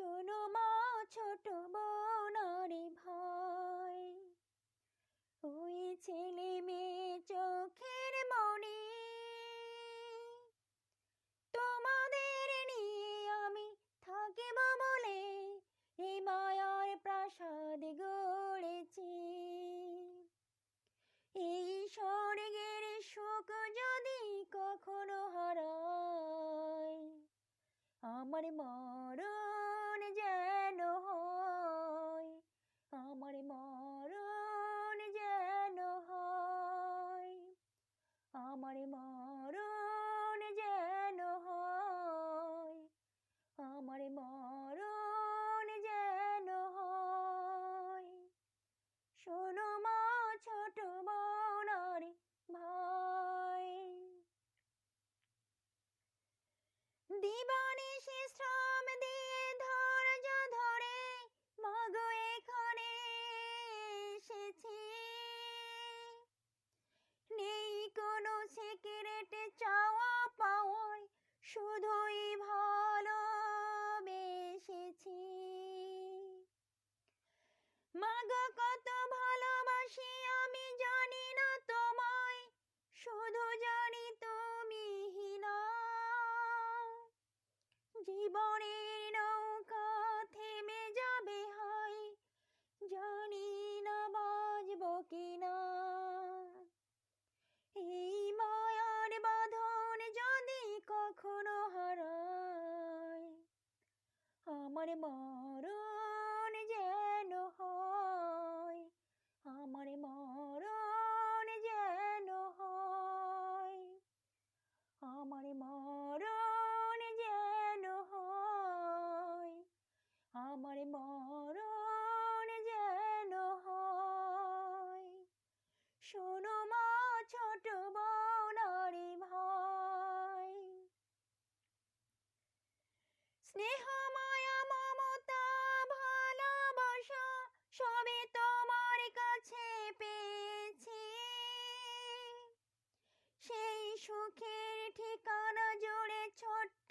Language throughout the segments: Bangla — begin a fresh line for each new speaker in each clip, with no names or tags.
শোনো মা ছোট বোন ভয় ওই ছেলে কেটে চাওয়া পাওয়ায় শুধুই ভালোবেসেছি। মাগো, কত ভালোবাসি আমি জানি না তোমায়, শুধু জানি তুমি হীনা। জীবনে সুখের ঠিকানা জোরে ছোট্ট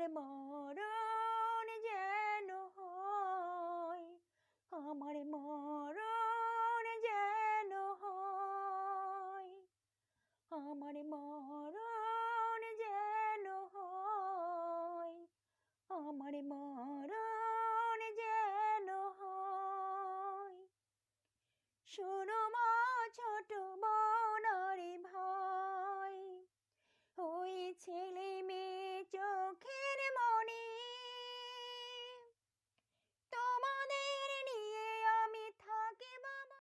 আমার মরণ যেন হয় আমার মরণ যেন হয় আমার মরণ যেন হয় আমার মরণ